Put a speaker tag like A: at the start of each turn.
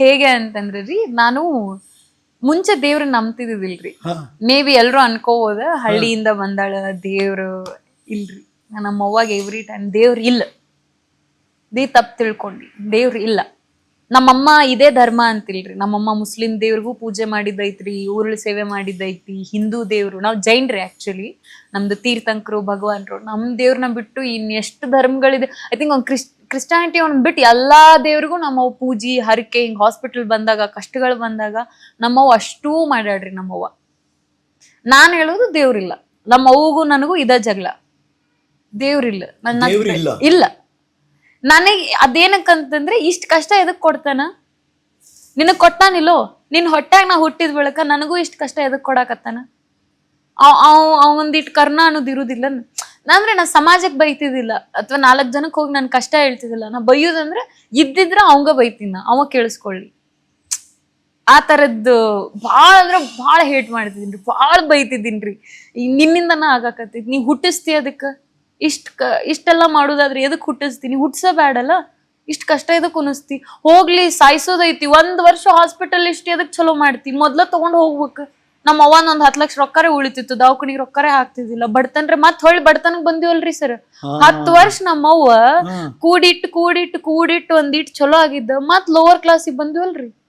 A: ಹೇಗೆ ಅಂತಂದ್ರೆ ರೀ ನಾನು ಮುಂಚೆ ದೇವ್ರ ನಂಬ್ತಿದ್ದಿಲ್ರಿ ಮೇ ಬಿ ಎಲ್ರು ಅನ್ಕೋಬೋದ ಹಳ್ಳಿಯಿಂದ ಬಂದಾಳ ದೇವ್ರು ಇಲ್ರಿ. ನಮ್ಮ ಅವ್ವಾಗ ಎವ್ರಿ ಟೈಮ್ ದೇವ್ರ ಇಲ್ಲ. ದೇ ತಪ್ಪು ತಿಳ್ಕೊಂಡಿ ದೇವ್ರ ಇಲ್ಲ. ನಮ್ಮಮ್ಮ ಇದೇ ಧರ್ಮ ಅಂತಿಲ್ರಿ. ನಮ್ಮಮ್ಮ ಮುಸ್ಲಿಂ ದೇವ್ರಿಗೂ ಪೂಜೆ ಮಾಡಿದ್ದೈತ್ರಿ ಊರುಳ ಸೇವೆ ಮಾಡಿದ್ದೈತಿ ಹಿಂದೂ ದೇವ್ರು. ನಾವು ಜೈನ್ರಿ ಆಕ್ಚುಲಿ ನಮ್ದು ತೀರ್ಥಂಕರು ಭಗವಾನ್ರು ನಮ್ಮ ದೇವ್ರನ್ನ ಬಿಟ್ಟು ಇನ್ ಎಷ್ಟು ಧರ್ಮಗಳಿದೆ. ಐ ಥಿಂಕ್ ಒಂದು ಕ್ರಿಸ್ ಕ್ರಿಸ್ಟಾನಿಟಿ ಅವ್ನ ಬಿಟ್ಟು ಎಲ್ಲಾ ದೇವ್ರಿಗೂ ನಮ್ಮವ್ ಪೂಜಿ ಹರಕೆ ಹಿಂಗ್ ಹಾಸ್ಪಿಟಲ್ ಬಂದಾಗ ಕಷ್ಟಗಳು ಬಂದಾಗ ನಮ್ಮವ್ ಅಷ್ಟೂ ಮಾಡ್ಯಾಡ್ರಿ ನಮ್ಮವ್ವ. ನಾನ್ ಹೇಳೋದು ದೇವ್ರಿಲ್ಲ. ನಮ್ಮ ಅವ್ವಗೂ ನನಗೂ ಇದ ಜಗಳ. ದೇವ್ರಿಲ್ಲ. ನನ್ನ? ಇಲ್ಲ. ನನಗೆ ಅದೇನಕ್ಕಂತಂದ್ರೆ ಇಷ್ಟ ಕಷ್ಟ ಎದಕ್ ಕೊಡ್ತಾನ? ನಿನಗ್ ಕೊಟ್ಟಾನಿಲ್ಲೋ? ನಿನ್ ಹೊಟ್ಯಾಗ ನಾ ಹುಟ್ಟಿದ ಬಳಿಕ ನನಗೂ ಇಷ್ಟ ಕಷ್ಟ ಎದಕ್ ಕೊಡಾಕತ್ತಾನ? ಅವ್ ಅವ್ ಅವಂದಿಟ್ ಕರ್ಣ ಅನ್ನೋದು ಇರುದಿಲ್ಲ ಅಂದ್ರೆ ನಾ ಸಮಾಜಕ್ಕೆ ಬೈತಿದ್ದಿಲ್ಲ. ಅಥವಾ ನಾಲ್ಕು ಜನಕ್ಕೆ ಹೋಗಿ ನನ್ ಕಷ್ಟ ಹೇಳ್ತಿದ್ದಿಲ್ಲ. ನಾ ಬೈಯೋದಂದ್ರೆ ಇದ್ದಿದ್ರೆ ಅವಂಗ ಬೈತೀನ ಅವ ಕೇಳಿಸ್ಕೊಳ್ಳಿ. ಆ ತರದ್ದು ಭಾಳ ಅಂದ್ರೆ ಭಾಳ ಹೇಟ್ ಮಾಡ್ತಿದ್ದೀನಿ ಭಾಳ ಬೈತಿದ್ದೀನ್ರಿ. ಈ ನಿನ್ನಿಂದನ ಆಗಾಕತ್ತೈತಿ. ನೀ ಹುಟ್ಟಿಸ್ತಿ ಅದಕ್ಕೆ? ಇಷ್ಟ ಕ, ಇಷ್ಟೆಲ್ಲ ಮಾಡೋದಾದ್ರೆ ಎದಕ್ಕೆ ಹುಟ್ಟಿಸ್ತೀನಿ ಹುಟ್ಟಿಸಬೇಡಲ್ಲ ಇಷ್ಟ ಕಷ್ಟ ಇದಕ್ಕೆ ಉನಿಸ್ತಿ ಹೋಗ್ಲಿ, ಸಾಯಿಸೋದೈತಿ. ಒಂದ್ ವರ್ಷ ಹಾಸ್ಪಿಟಲ್ ಇಷ್ಟ ಎದಕ್ ಚಲೋ ಮಾಡ್ತಿ? ಮೊದ್ಲ ತಗೊಂಡ್ ಹೋಗ್ಬೇಕು. ನಮ್ಮ ಅವ್ವನ ಒಂದ್ ಹತ್ ಲಕ್ಷ ರೊಕ್ಕರೆ ಉಳಿತಿತ್ತು ದವಾಖಾನಿಗೆ ರೊಕ್ಕರೆ ಹಾಕ್ತಿದ್ದಿಲ್ಲ. ಬಡತನ್ರಿ ಮತ್ ಹೊಳ್ಳಿ ಬಡತನಕ್ ಬಂದಿವಲ್ರಿ ಸರ್ ಹತ್ತು ವರ್ಷ ನಮ್ಮವ್ವ
B: ಅವ್ವ
A: ಕೂಡಿಟ್ಟು ಕೂಡಿಟ್ಟು ಕೂಡಿಟ್ಟು ಒಂದಿಟ್ಟು ಚಲೋ ಆಗಿದ್ದ ಮತ್ ಲೋವರ್ ಕ್ಲಾಸಿಗೆ ಬಂದಿವಲ್ರಿ.